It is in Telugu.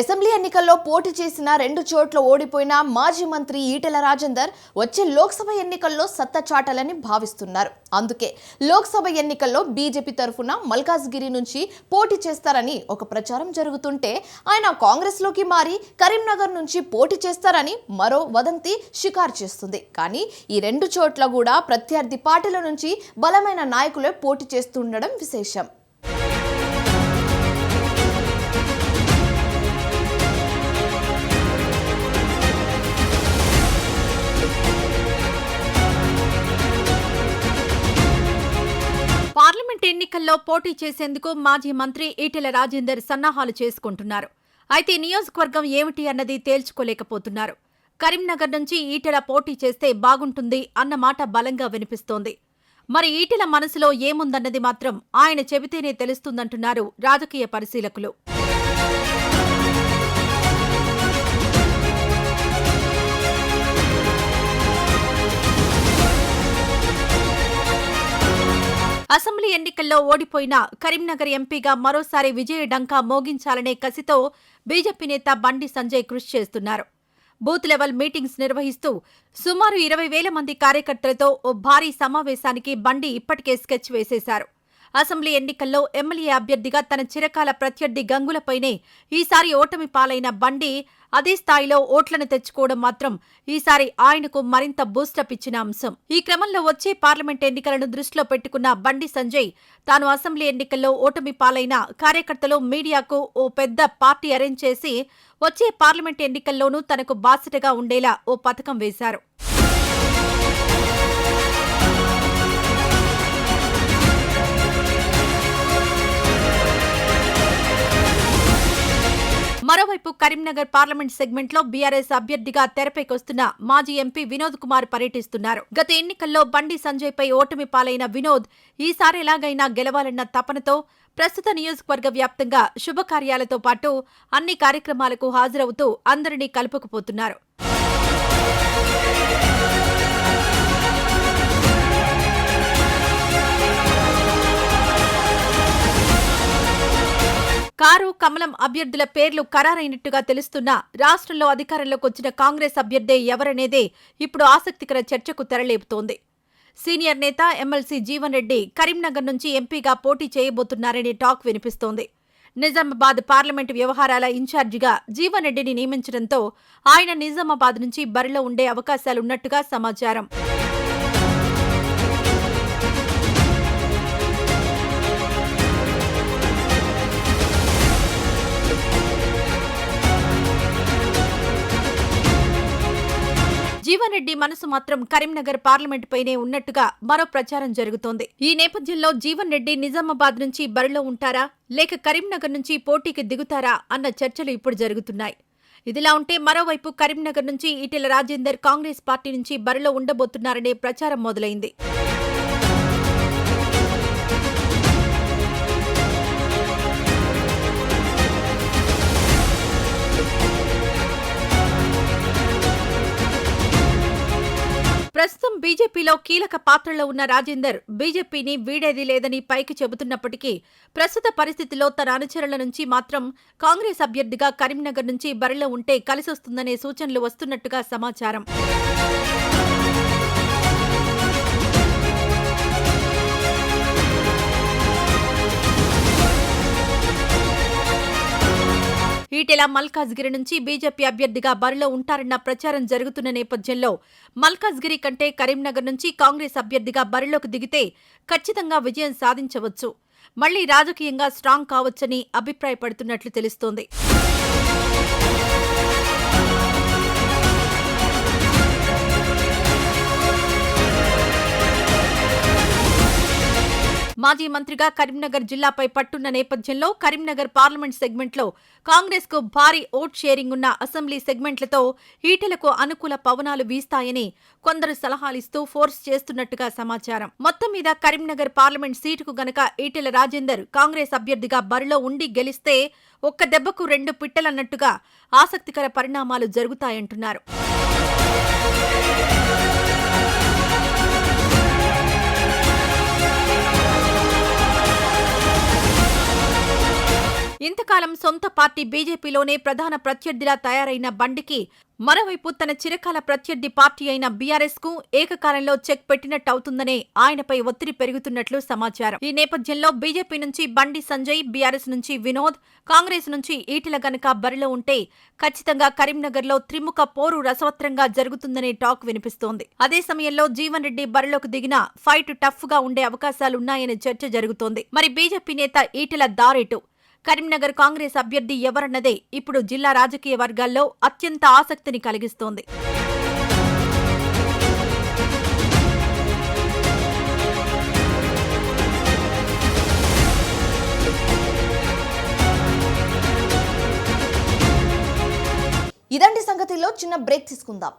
అసెంబ్లీ ఎన్నికల్లో పోటీ చేసిన రెండు చోట్ల ఓడిపోయిన మాజీ మంత్రి ఈటెల రాజేందర్ వచ్చే లోక్సభ ఎన్నికల్లో సత్తా చాటాలని భావిస్తున్నారు. అందుకే లోక్సభ ఎన్నికల్లో బీజేపీ తరఫున మల్కాజ్గిరి నుంచి పోటీ చేస్తారని ఒక ప్రచారం జరుగుతుంటే ఆయన కాంగ్రెస్లోకి మారి కరీంనగర్ నుంచి పోటీ చేస్తారని మరో వదంతి షికారు చేస్తుంది. కానీ ఈ రెండు చోట్ల కూడా ప్రత్యర్థి పార్టీల నుంచి బలమైన నాయకులే పోటీ చేస్తుండడం విశేషం. ఎన్నికల్లో పోటీ చేసేందుకు మాజీ మంత్రి ఈటెల రాజేందర్ సన్నాహాలు చేసుకుంటున్నారు. అయితే నియోజకవర్గం ఏమిటి అన్నది తేల్చుకోలేకపోతున్నారు. కరీంనగర్ నుంచి ఈటెల పోటీ చేస్తే బాగుంటుంది అన్న మాట బలంగా వినిపిస్తోంది. మరి ఈటెల మనసులో ఏముందన్నది మాత్రం ఆయన చెబితేనే తెలుస్తుందంటున్నారు రాజకీయ పరిశీలకులు. అసెంబ్లీ ఎన్నికల్లో ఓడిపోయిన కరీంనగర్ ఎంపీగా మరోసారి విజయ డంకా మోగించాలనే కసితో బీజేపీ నేత బండి సంజయ్ కృషి చేస్తున్నారు. బూత్ లెవెల్ మీటింగ్స్ నిర్వహిస్తూ సుమారు ఇరవై వేల మంది కార్యకర్తలతో ఓ భారీ సమావేశానికి బండి ఇప్పటికే స్కెచ్ వేసేశారు. అసెంబ్లీ ఎన్నికల్లో ఎమ్మెల్యే అభ్యర్థిగా తన చిరకాల ప్రత్యర్థి గంగులపైనే ఈసారి ఓటమి పాలైన బండి అదే స్థాయిలో ఓట్లను తెచ్చుకోవడం మాత్రం ఈసారి ఆయనకు మరింత బూస్టప్ ఇచ్చిన అంశం. ఈ క్రమంలో వచ్చే పార్లమెంట్ ఎన్నికలను దృష్టిలో పెట్టుకున్న బండి సంజయ్ తాను అసెంబ్లీ ఎన్నికల్లో ఓటమి పాలైన కార్యకర్తలు మీడియాకు ఓ పెద్ద పార్టీ అరేంజ్ చేసి వచ్చే పార్లమెంట్ ఎన్నికల్లోనూ తనకు బాసటగా ఉండేలా ఓ పథకం వేశారు. మరోవైపు కరీంనగర్ పార్లమెంట్ సెగ్మెంట్లో బీఆర్ఎస్ అభ్యర్థిగా తెరపైకొస్తున్న మాజీ ఎంపీ వినోద్ కుమార్ పర్యటిస్తున్నారు. గత ఎన్నికల్లో బండి సంజయ్ పై ఓటమి పాలైన వినోద్ ఈసారి ఎలాగైనా గెలవాలన్న తపనతో ప్రస్తుత నియోజకవర్గ వ్యాప్తంగా శుభకార్యాలతో పాటు అన్ని కార్యక్రమాలకు హాజరవుతూ అందరినీ కలుపుకుపోతున్నారు. కారు కమలం అభ్యర్థుల పేర్లు ఖరారైనట్టుగా తెలుస్తున్నా రాష్ట్రంలో అధికారంలోకి వచ్చిన కాంగ్రెస్ అభ్యర్థే ఎవరనేదే ఇప్పుడు ఆసక్తికర చర్చకు తెరలేపుతోంది. సీనియర్ నేత ఎమ్మెల్సీ జీవన్ రెడ్డి కరీంనగర్ నుంచి ఎంపీగా పోటీ చేయబోతున్నారనే టాక్ వినిపిస్తోంది. నిజామాబాద్ పార్లమెంటు వ్యవహారాల ఇన్ఛార్జిగా జీవన్ రెడ్డిని నియమించడంతో ఆయన నిజామాబాద్ నుంచి బరిలో ఉండే అవకాశాలున్నట్టుగా సమాచారం. రెడ్డి మనసు మాత్రం కరీంనగర్ పార్లమెంట్ పైనే ఉన్నట్టుగా మరో ప్రచారం జరుగుతోంది. ఈ నేపథ్యంలో జీవన్ రెడ్డి నిజామాబాద్ నుంచి బరిలో ఉంటారా? లేక కరీంనగర్ నుంచి పోటీకి దిగుతారా? అన్న చర్చలు ఇప్పుడు జరుగుతున్నాయి. ఇదిలా ఉంటే మరోవైపు కరీంనగర్ నుంచి ఈటెల రాజేందర్ కాంగ్రెస్ పార్టీ నుంచి బరిలో ఉండబోతున్నారనే ప్రచారం మొదలైంది. ప్రస్తుతం బీజేపీలో కీలక పాత్రలో ఉన్న రాజేందర్ బీజేపీని వీడేది లేదని పైకి చెబుతున్నప్పటికీ ప్రస్తుత పరిస్థితిలో తన అనుచరుల నుంచి మాత్రం కాంగ్రెస్ అభ్యర్థిగా కరీంనగర్ నుంచి బరిలో ఉంటే కలిసొస్తుందనే సూచనలు వస్తున్నట్టుగా సమాచారం. ఈటెల మల్కాజ్గిరి నుంచి బీజేపీ అభ్యర్థిగా బరిలో ఉంటారన్న ప్రచారం జరుగుతున్న నేపథ్యంలో మల్కాజ్గిరి కంటే కరీంనగర్ నుంచి కాంగ్రెస్ అభ్యర్థిగా బరిలోకి దిగితే ఖచ్చితంగా విజయం సాధించవచ్చు. మళ్ళీ రాజకీయంగా స్ట్రాంగ్ కావచ్చని అభిప్రాయపడుతున్నట్లు తెలుస్తోంది. మాజీ మంత్రిగా కరీంనగర్ జిల్లాపై పట్టున్న నేపథ్యంలో కరీంనగర్ పార్లమెంట్ సెగ్మెంట్లో కాంగ్రెస్కు భారీ ఓట్ షేరింగ్ ఉన్న అసెంబ్లీ సెగ్మెంట్లతో ఈటెలకు అనుకూల పవనాలు వీస్తాయని కొందరు సలహాలిస్తూ ఫోర్స్ చేస్తున్నట్టుగా సమాచారం. మొత్తం మీద కరీంనగర్ పార్లమెంట్ సీటుకు గనక ఈటెల రాజేందర్ కాంగ్రెస్ అభ్యర్థిగా బరిలో ఉండి గెలిస్తే ఒక్క దెబ్బకు రెండు పిట్టలన్నట్టుగా ఆసక్తికర పరిణామాలు జరుగుతాయంటున్నారు. ఇంతకాలం సొంత పార్టీ బీజేపీలోనే ప్రధాన ప్రత్యర్థిలా తయారైన బండికి మరోవైపు తన చిరకాల ప్రత్యర్థి పార్టీ అయిన బీఆర్ఎస్కు ఏకకాలంలో చెక్ పెట్టినట్టవుతుందనే ఆయనపై ఒత్తిడి పెరుగుతున్నట్లు సమాచారం. ఈ నేపథ్యంలో బీజేపీ నుంచి బండి సంజయ్ బీఆర్ఎస్ నుంచి వినోద్ కాంగ్రెస్ నుంచి ఈటెల గనక బరిలో ఉంటే ఖచ్చితంగా కరీంనగర్లో త్రిముఖ పోరు రసవత్రంగా జరుగుతుందనే టాక్ వినిపిస్తోంది. అదే సమయంలో జీవన్ రెడ్డి బరిలోకి దిగిన ఫైట్ టఫ్గా ఉండే అవకాశాలున్నాయనే చర్చ జరుగుతోంది. మరి బీజేపీ నేత ఈటెల దారేటు కరీంనగర్ కాంగ్రెస్ అభ్యర్థి ఎవరన్నదే ఇప్పుడు జిల్లా రాజకీయ వర్గాల్లో అత్యంత ఆసక్తిని కలిగిస్తోంది. ఇదండి సంగతిలో చిన్న బ్రేక్ తీసుకుందాం.